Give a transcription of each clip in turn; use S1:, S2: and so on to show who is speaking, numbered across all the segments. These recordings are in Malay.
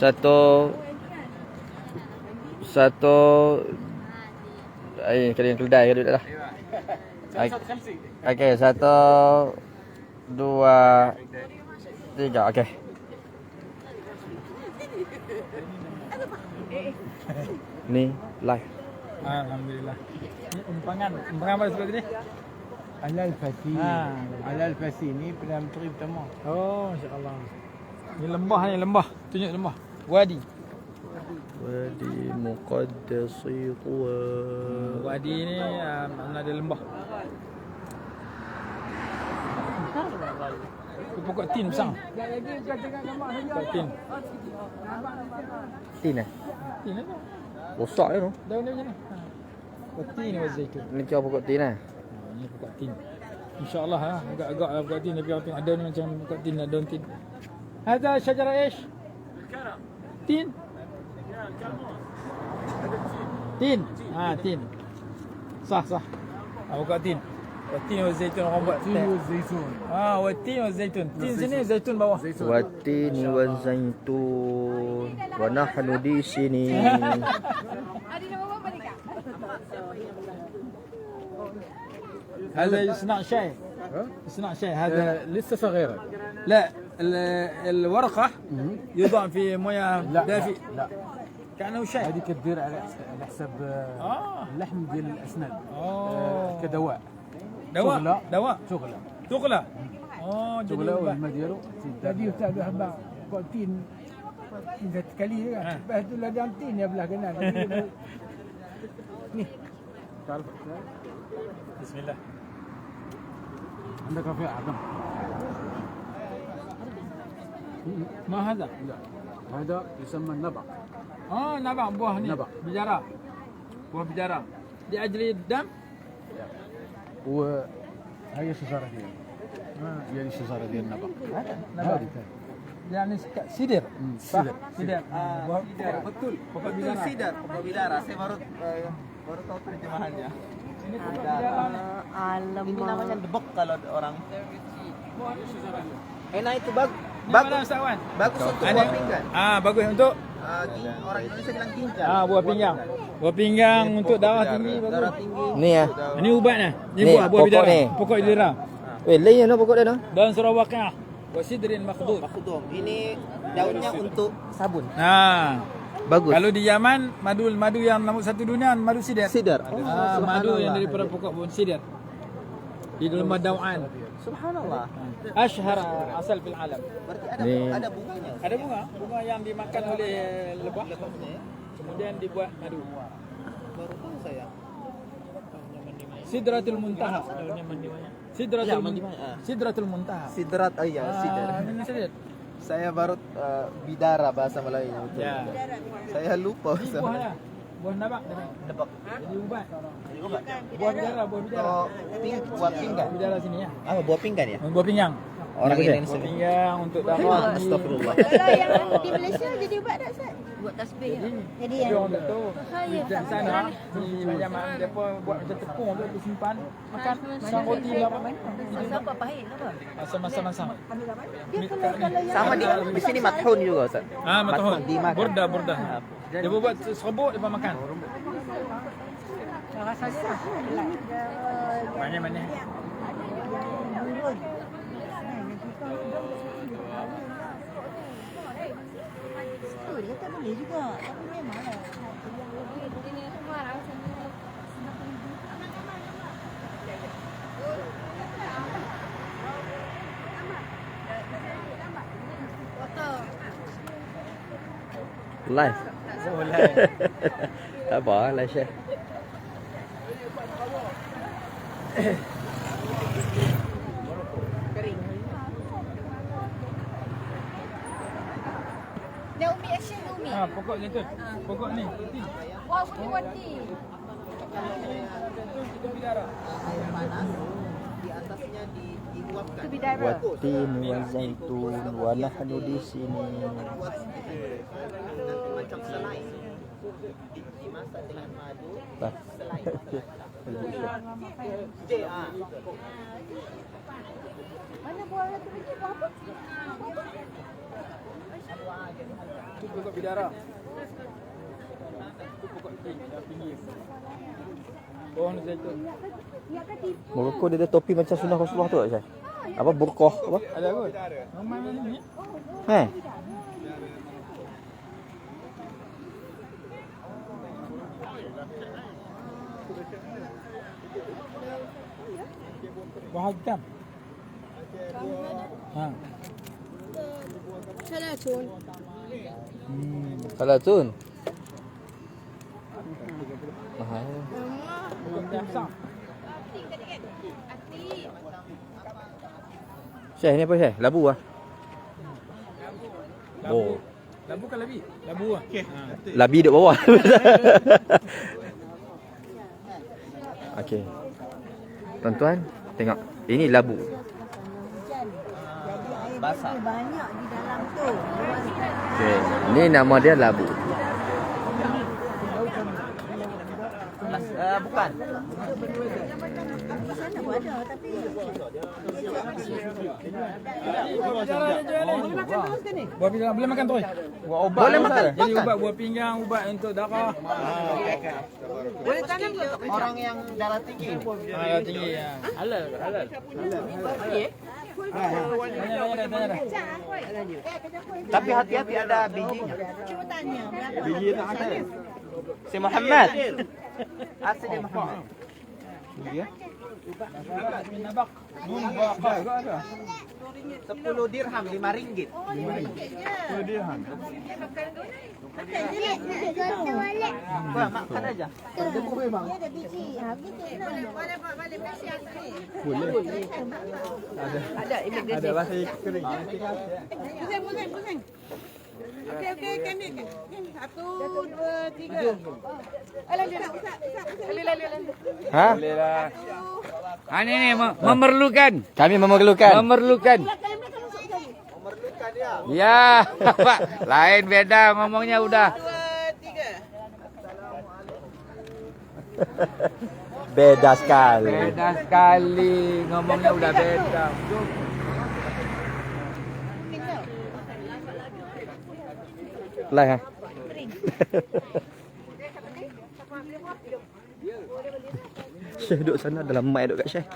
S1: Satu Satu Ay, kena keledai ke duduk dah. Okey, satu dua tiga. Okey. Ni live.
S2: Alhamdulillah. Ni umpangan. Umpangan apa seperti ni?
S3: Alal Fasi.
S2: Ha.
S3: Alal Fasi ni Perdana Menteri pertama.
S2: Oh, insya-Allah. Ni lembah ni, lembah. Tunjuk lembah. Wadi.
S1: Wadi Muqaddasi Tuwa.
S2: Wadi ni uh, mana ada lembah. Tu pokok tin besar. Pokok tin.
S1: Tin eh?
S2: Tin apa?
S1: Rosak je tu.
S2: Daun dia macam mana? Ha. Pokok tin wa zaitun.
S1: Ni kira pokok tin eh?
S2: Ha, ni pokok tin. InsyaAllah ha, agak-agak lah pokok tin tapi apa ada ni macam pokok tin lah, daun tin. Ada syajarah ish? Tin. تين؟ تين. آه
S3: تين.
S2: صح
S3: صح. افوكاتين
S2: والتين والزيتون والتين والزيتون. آه والتين والزيتون. تين سنين
S1: زيتون بوا والتين والزيتون. ونحن دي سنين.
S2: هذا يصنع شاي يصنع شاي هذا.
S3: لسه صغيرة.
S2: لا. الورقة يوضع في
S3: مية
S2: دافئه
S3: لا, لا.
S2: كأنه شاي.
S3: هذه كدير على حساب آه،,
S2: آه.
S3: اللحم ديال الأسنان.
S2: آه،,
S3: آه. كدواء.
S2: دواء؟
S3: تغلى.
S2: دواء.
S3: تغلى.
S2: تغلى. آه
S3: تغلى والماء ديالو
S4: هذه يتعب
S2: حبه
S4: تين إذا تكلي بهدو لا دانتين يا بلا قلنا
S3: تعرف
S2: بسم الله.
S3: عندك رفيع عظم
S2: ما هذا؟
S3: لا. هذا يسمى النبق.
S2: اه نبع بوه هني
S3: نبع.
S2: بجرة بوه بجرة لأجل الدم
S3: وهي شجرة ديال هي الشجرة ديال النبق.
S2: نبع
S3: هذه كانت.
S2: يعني سك- سدر
S3: مم،
S2: صح
S3: سدر.
S2: سدر
S5: Ah,
S2: بوه
S5: sidar. Betul.
S2: Pokok
S5: Betul
S2: bidara.
S5: sidar. Pokok bidara. Saya baru uh, baru tahu terjemahannya.
S2: Ini pokok
S5: Bidara.
S2: bidara ni.
S5: Ini namanya debok kalau ada orang. Enak itu bag
S2: Ni
S5: bagus.
S2: Ustaz Wan?
S5: Bagus untuk buah pinggan.
S2: Ah bagus untuk
S5: Ah, gin- orang Indonesia bilang ginjal.
S2: ah buah pinggang. Buah pinggang untuk darah tinggi
S5: Darah
S2: bagus.
S5: tinggi.
S1: Ni ah.
S2: Ini ubat nah. Ini
S1: Ni,
S2: buah buah
S1: pokok
S2: bidara.
S1: ni.
S2: Pokok bidara.
S1: Weh, lain no pokok dia tu.
S2: Daun Sarawakah. Wa sidrin makhdud.
S5: Makhdum. Ini daunnya untuk sabun.
S2: Nah,
S1: Bagus.
S2: kalau di Yaman madu madu yang nombor satu dunia madu sidar.
S5: Sidar.
S2: Ah, madu yang daripada pokok pohon sidar. Di dalam Madauan.
S5: Subhanallah.
S2: Ashhar asal fil alam.
S5: Berarti ada
S1: Ni.
S5: ada bunganya.
S2: Ada bunga, bunga yang dimakan oleh lebah. Kemudian dibuat madu.
S5: Baru tahu saya.
S2: Sidratul Muntaha. Sidratul
S5: Ya,
S2: Muntaha.
S5: ah.
S2: Sidratul Muntaha.
S5: Sidrat oh iya.
S2: Ah, sidar.
S5: Saya baru uh, bidara bahasa Melayu. Betul.
S2: Ya.
S5: Saya lupa bahasa Melayu.
S2: Buah nabak.
S5: Debak.
S2: Jadi ubat.
S5: Jadi obat.
S2: Buah bidara, buah bidara.
S5: Oh, ping, buah pinggan.
S2: Bidara sini ya.
S5: Apa buah pinggan ya?
S2: Buah pinggang.
S5: Orang Indonesia.
S2: Pinggang untuk tinggi.
S5: Astagfirullah.
S6: Kalau yang di Malaysia jadi ubat tak Ustaz? Buat tasbih. Jadi
S2: Tapi
S6: yang
S2: orang tak tahu.
S6: Bahaya
S2: Di sana di Yaman depa buat macam tepung tu disimpan makan sang roti lah apa.
S6: Siapa pahit apa?
S2: Masa-masa masa.
S6: Dia kalau kalau yang
S5: Sama di, sini mathun juga Ustaz.
S2: Ah, matahun. Burda, burda. Dia buat serbuk dia makan. Mana-mana.
S6: tu dia tak boleh juga. Tapi memanglah.
S1: Live.
S2: Boleh.
S1: Tak apa, live share.
S6: Dia umi action dia umi.
S2: Ah, pokok zaitun. Pokok ni.
S6: Wah, umi wati.
S2: Itu bidara.
S5: Di atasnya di,
S6: bidara.
S1: Watin wa zaitun wa nahnu di sini.
S5: Macam selai. Di- Dimasak dengan madu. J ah.
S6: Mana buah tu lagi buah apa?
S5: Wah, jadi halwa.
S2: Itu pokok bidara. Itu pokok tin yang pinggir. Pohon zaitun.
S1: Morocco dia ada topi macam sunnah Rasulullah tu tak Syekh? Apa burqah apa?
S2: Ada kot. Ramai mana ni?
S1: Eh.
S2: Wahab hitam. Ha.
S6: Salatun.
S1: Salah tun. Mahal. Syekh ni apa Syekh? Labu ah.
S2: Labu.
S1: Oh.
S2: Labu kan labi? Labu ah. Okey. Ha.
S1: Labi duduk bawah. Okey. Tuan-tuan, tengok. Ini labu.
S5: Basah.
S6: banyak di dalam tu.
S1: Okey. Ini nama dia labu.
S5: Uh, bukan.
S6: Di sana pun ada tapi
S2: Buah pinggang boleh makan terus.
S5: Buat obat.
S1: Boleh makan.
S2: Jadi ubat buah pinggang, ubat untuk darah.
S5: Orang yang darah tinggi.
S2: Ha, yang tinggi ya. Halal, halal. Tanya.
S5: Tapi hati-hati ada bijinya.
S6: cuba tanya berapa
S5: Biji tak ada. Si Muhammad. Asal dia Muhammad.
S2: Nabak. Nun bakar ke ada?
S5: 10 dirham 5 ringgit. Wah, makan aja.
S6: Dia ada.
S2: Ada bahasa kering.
S7: Pusing, pusing, pusing. Okey, okey, kami. Satu, dua, tiga. Alah, dia lali, lali.
S1: Ha?
S2: Boleh lah. Ha ni ni me- memerlukan.
S1: Kami memerlukan.
S2: Memerlukan. Ya, Pak. Lain beda ngomongnya udah.
S7: Dua, tiga.
S1: Beda sekali.
S2: Beda sekali ngomongnya udah beda.
S1: Lai ha. Syekh duduk sana dalam mic duduk kat Syekh.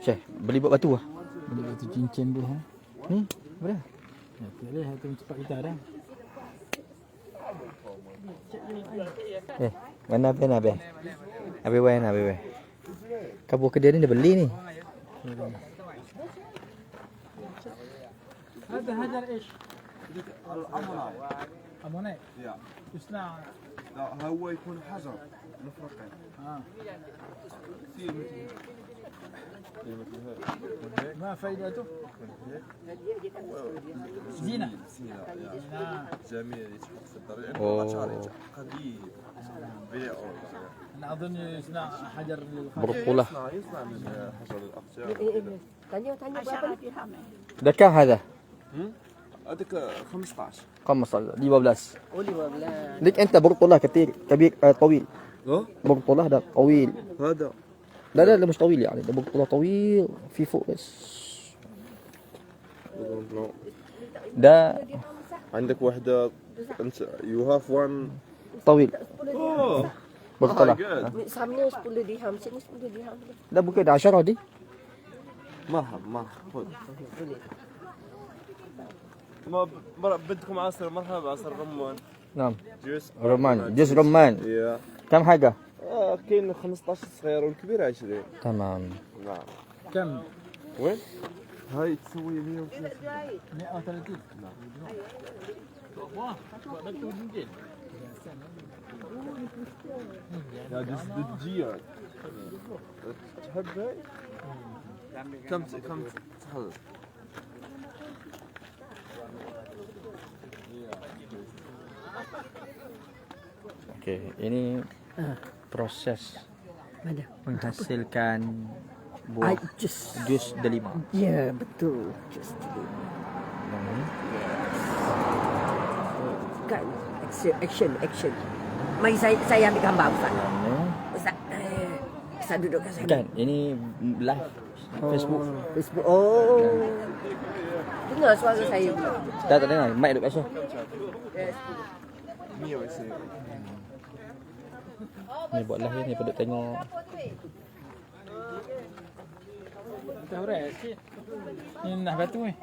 S1: Syekh, beli buat batu ah.
S2: Beli batu cincin tu ha.
S1: Ni, apa dia?
S2: Ya, tak boleh satu cepat kita dah.
S1: Eh, mana apa nak be? Abi wae nak abi wae. Kabur kedai ni dia beli ni.
S2: هذا هجر إيش؟ أموناي؟
S3: يا.
S2: يصنع
S3: لا هو يكون حجر مفرقين
S2: آه.
S3: كثير مثل
S2: ما فائدته؟ زينة.
S3: سينا
S2: آه.
S3: جميل. يتحط في الدار. أشعر قديم. بيع.
S2: أنا أظن يصنع حجر
S1: Berpulah.
S3: يصنع يصنع من حجر الأخشاب
S6: Tanya-tanya berapa
S1: هذا.
S3: هذاك 15
S1: 15 15 ليك أنت برطله كثير كبير آه طويل.
S3: آه
S1: برطله ده طويل.
S3: هذا.
S1: لا لا لا مش طويل يعني ده برطله طويل في فوق بس. ده
S3: عندك انت يو هاف وان
S1: طويل.
S3: أوه.
S1: برطله
S3: good.
S6: Sana 10 dirham, sini 10 dirham.
S1: ده ممكن 10 دي.
S3: مرحبا مرحبا. بدكم عصير مرحبا عصير رمان.
S1: نعم.
S3: جوز
S1: رمان جزء رمان.
S3: يا.
S1: كم حاجة؟
S3: آه كاين 15 صغير والكبير 20
S1: تمام.
S3: نعم.
S2: كم؟
S3: وين؟ هاي تسوي 130
S2: 130 Wah, buat batu cincin.
S3: لا دز الدجيج تحب هاي؟ كم كم تحل؟
S1: Okey, ini proses menghasilkan buah
S8: Just,
S1: jus delima.
S8: ya betul. Just
S1: Hmm.
S8: kan action, action, action. Mari saya saya ambil gambar Ustaz.
S1: Ini
S8: Ustaz, eh, Ustaz duduk kat sana.
S1: kan ini live Facebook.
S8: Facebook. Oh. Dengar suara saya pula.
S1: Tak tak dengar. Mic duduk kat sana. Mio ese. Ni buat lahir ni pada tengok.
S2: Tahu rek. Ni nah batu ni.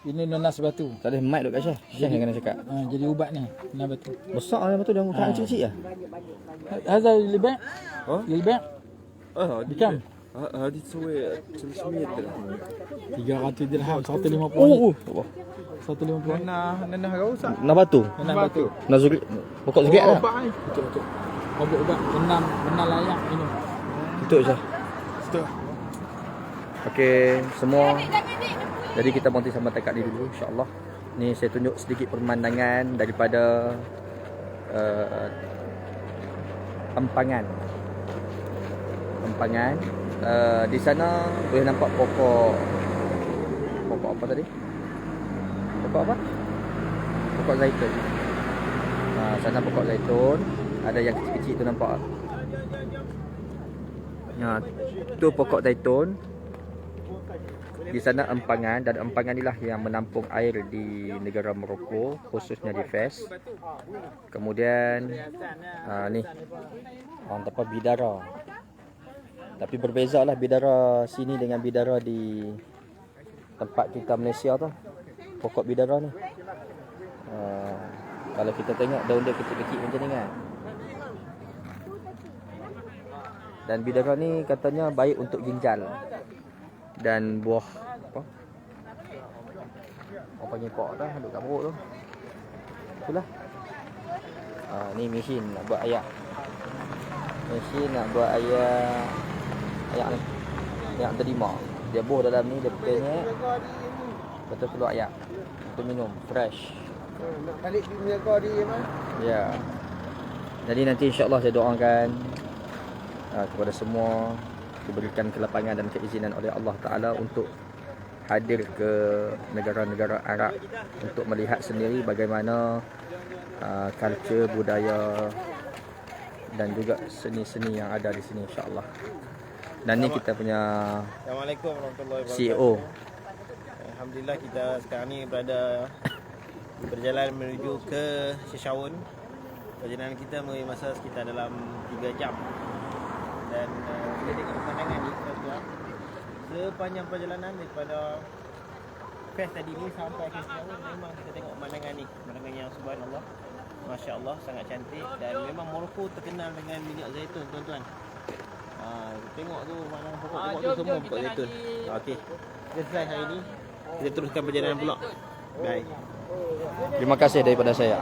S2: Ini nanas batu.
S1: Tak ada mic duk kat Syah. Syah yang kena cakap.
S2: Ha, jadi ubat ni. Nanas batu.
S1: Besar lah batu. Dia muka ha. kecil-kecil lah.
S2: Ha- Hazal lebih
S9: baik?
S2: Oh? Lebih baik? Oh, lebih baik.
S9: اه
S2: بكم؟
S9: ه- هذه تسوي 300 درهم
S2: 300 درهم 150
S1: Oh,
S2: 150
S5: Nanah nanah rosak.
S1: nak batu.
S2: nanas batu
S1: Nak zuri. Pokok zuri lah.
S2: betul betul ubat-ubat benam benam layak minum
S1: Tutup je. Okey, semua. Jadi kita berhenti sampai dekat ni dulu insya-Allah. Ni saya tunjuk sedikit pemandangan daripada uh, empangan. Empangan. Uh, di sana boleh nampak pokok pokok apa tadi? Pokok apa? Pokok zaitun. Ha, sana pokok zaitun. Ada yang kecil-kecil tu nampak. Ha, tu pokok zaitun. Di sana empangan dan empangan inilah yang menampung air di negara Morocco khususnya di Fes. Kemudian ha, ni orang apa bidara. Tapi berbeza lah bidara sini dengan bidara di tempat kita Malaysia tu. Pokok bidara ni. Ha, kalau kita tengok daun dia kecil-kecil macam ni kan. Dan bidara ni katanya baik untuk ginjal dan buah apa? Orang panggil pok dah duduk kat perut tu. Itulah. Ha, ni mesin nak buat ayak. Mesin nak buat ayak ayak ni. Ayak terima. Dia buh dalam ni dia penyek. Betul keluar ayak. Untuk minum fresh.
S5: Nak balik pergi menjaga dia mah.
S1: Ya. Jadi nanti insya-Allah saya doakan uh, kepada semua diberikan kelapangan dan keizinan oleh Allah Taala untuk hadir ke negara-negara Arab untuk melihat sendiri bagaimana uh, culture budaya dan juga seni-seni yang ada di sini insya-Allah. Dan ni kita punya
S5: Assalamualaikum warahmatullahi wabarakatuh.
S1: CEO.
S5: Alhamdulillah kita sekarang ni berada berjalan menuju ke Seshawun. Perjalanan kita mengambil masa sekitar dalam 3 jam. Dan uh, kita tengok pemandangan ni tuan-tuan. Sepanjang perjalanan daripada Fest tadi ni sampai ke Seshawun memang kita tengok pemandangan ni. Pemandangan yang subhanallah. Masya Allah sangat cantik dan memang Morocco terkenal dengan minyak zaitun tuan-tuan. Ha, tengok tu mana pokok-pokok tu semua pokok zaitun. Ha, Okey. Kita selesai hari ni. Kita teruskan perjalanan pula. Baik.
S1: Terima kasih daripada saya.